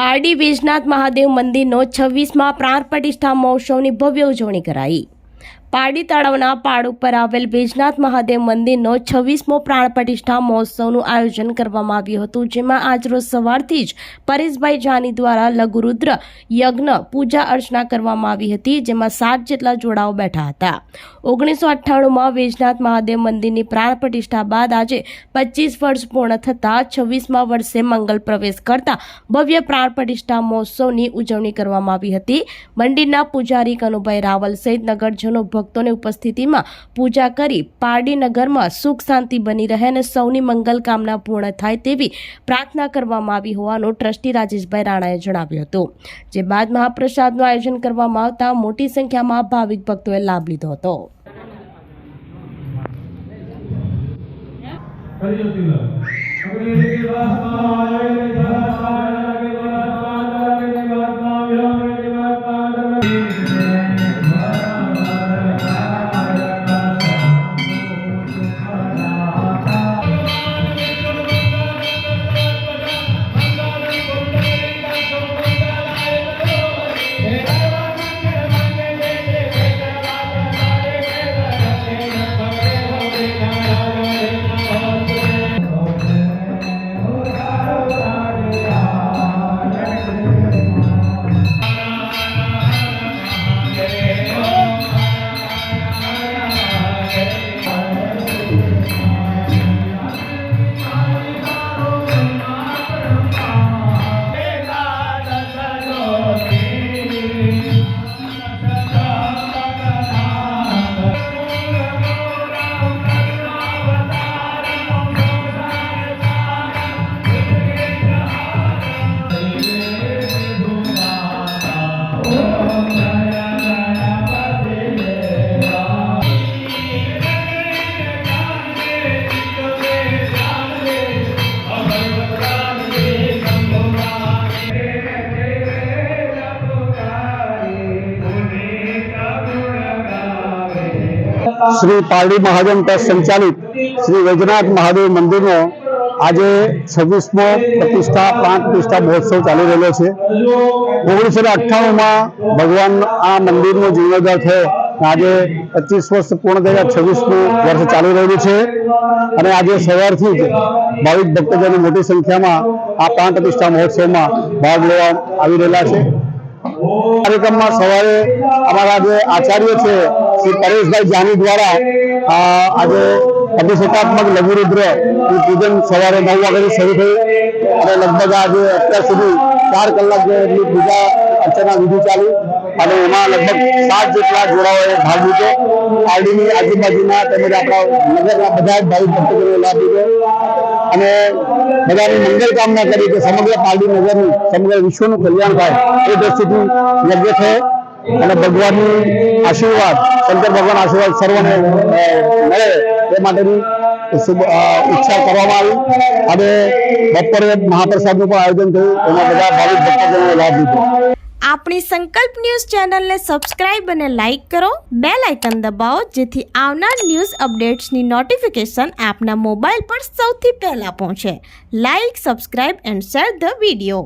પારડી વેજનાથ મહાદેવ મંદિરનો છવ્વીસમાં પ્રાણ પ્રતિષ્ઠા મહોત્સવની ભવ્ય ઉજવણી કરાઈ. પારડી તળાવના પાડ ઉપર આવેલ વેજનાથ મહાદેવ મંદિરનો છવ્વીસમો પ્રાણ પ્રતિષ્ઠા મહોત્સવનું આયોજન કરવામાં આવ્યું હતું, જેમાં આજરોજ સવારથી જ પરેશભાઈ જાની દ્વારા લઘુરુદ્ર યજ્ઞ પૂજા અર્ચના કરવામાં આવી હતી, જેમાં સાત જેટલા જોડાઓ બેઠા હતા. ઓગણીસો અઠ્ઠાણુંમાં વેજનાથ મહાદેવ મંદિરની પ્રાણ પ્રતિષ્ઠા બાદ આજે પચીસ વર્ષ પૂર્ણ થતાં છવ્વીસમા વર્ષે મંગલ પ્રવેશ કરતા ભવ્ય પ્રાણ પ્રતિષ્ઠા મહોત્સવની ઉજવણી કરવામાં આવી હતી. મંદિરના પૂજારી કનુભાઈ રાવલ સહિત નગરજનો ભક્તોની ઉપસ્થિતિમાં પૂજા કરી પારડી નગરમાં સુખ શાંતિ બની રહે અને સૌની મંગલ કામના પૂર્ણ થાય તેવી પ્રાર્થના કરવામાં આવી હોવાનું ટ્રસ્ટી રાજેશભાઈ રાણાએ જણાવ્યું હતું. જે બાદ મહાપ્રસાદનું આયોજન કરવામાં આવતા મોટી સંખ્યામાં ભાવિક ભક્તોએ લાભ લીધો હતો. કરીએ તિલક શ્રી પારડી મહાજન ટ્રસ્ટ સંચાલિત શ્રી વૈજનાથ મહાદેવ મંદિરનો આજે છવ્વીસમો પ્રતિષ્ઠા પ્રાણ પ્રતિષ્ઠા મહોત્સવ ચાલી રહેલો છે. ઓગણીસો અઠ્ઠાણુંમાં ભગવાન આ મંદિરનો જીર્ણોદ્ધાર થયો આજે પચીસ વર્ષ પૂર્ણ થયેલા છવ્વીસમું વર્ષ ચાલી રહ્યું છે. અને આજે સવારથી જ ભાવિક ભક્તજનો મોટી સંખ્યામાં આ પ્રાણ પ્રતિષ્ઠા મહોત્સવમાં ભાગ લેવા આવી રહેલા છે. કાર્યક્રમમાં સવારે અમારા જે આચાર્ય છે શ્રી પરેશભાઈ જાની દ્વારા આજે અભિષેકાત્મક લઘુરુદ્રનું પૂજન સવારે નવ વાગ્યાથી શરૂ થયું. અને લગભગ આજે અત્યાર સુધી ચાર કલાક જેટલી પૂજા અર્ચના વિધિ ચાલી. અને એમાં લગભગ સાત જેટલા જોડાઓએ ભાગ લીધો. આરડીની આજુબાજુના તેમજ આપણા નગરના બધા જ ભાવિક ભક્તોને લાભ લીધો. અને બધાની મંગલ કામના કરી કે સમગ્ર પારડી નગરનું, સમગ્ર વિશ્વનું કલ્યાણ થાય. એ દ્રષ્ટિથી યજ્ઞ થયો. અને ભગવાનની આશીર્વાદ, શંકર ભગવાન આશીર્વાદ સર્વને મળે એ માટેની ઈચ્છા કરવામાં આવી. અને બપોરે મહાપ્રસાદનું પણ આયોજન થયું. એમાં બધા ભાવિક ભક્તોને લાભ લીધો. આપણી સંકલ્પ ન્યૂઝ ચેનલને સબસ્ક્રાઇબ અને લાઇક કરો. બે લાઇકન દબાવો, જેથી આવનાર ન્યૂઝ અપડેટ્સની નોટિફિકેશન આપના મોબાઈલ પર સૌથી પહેલા પહોંચે. Like, subscribe and share the video.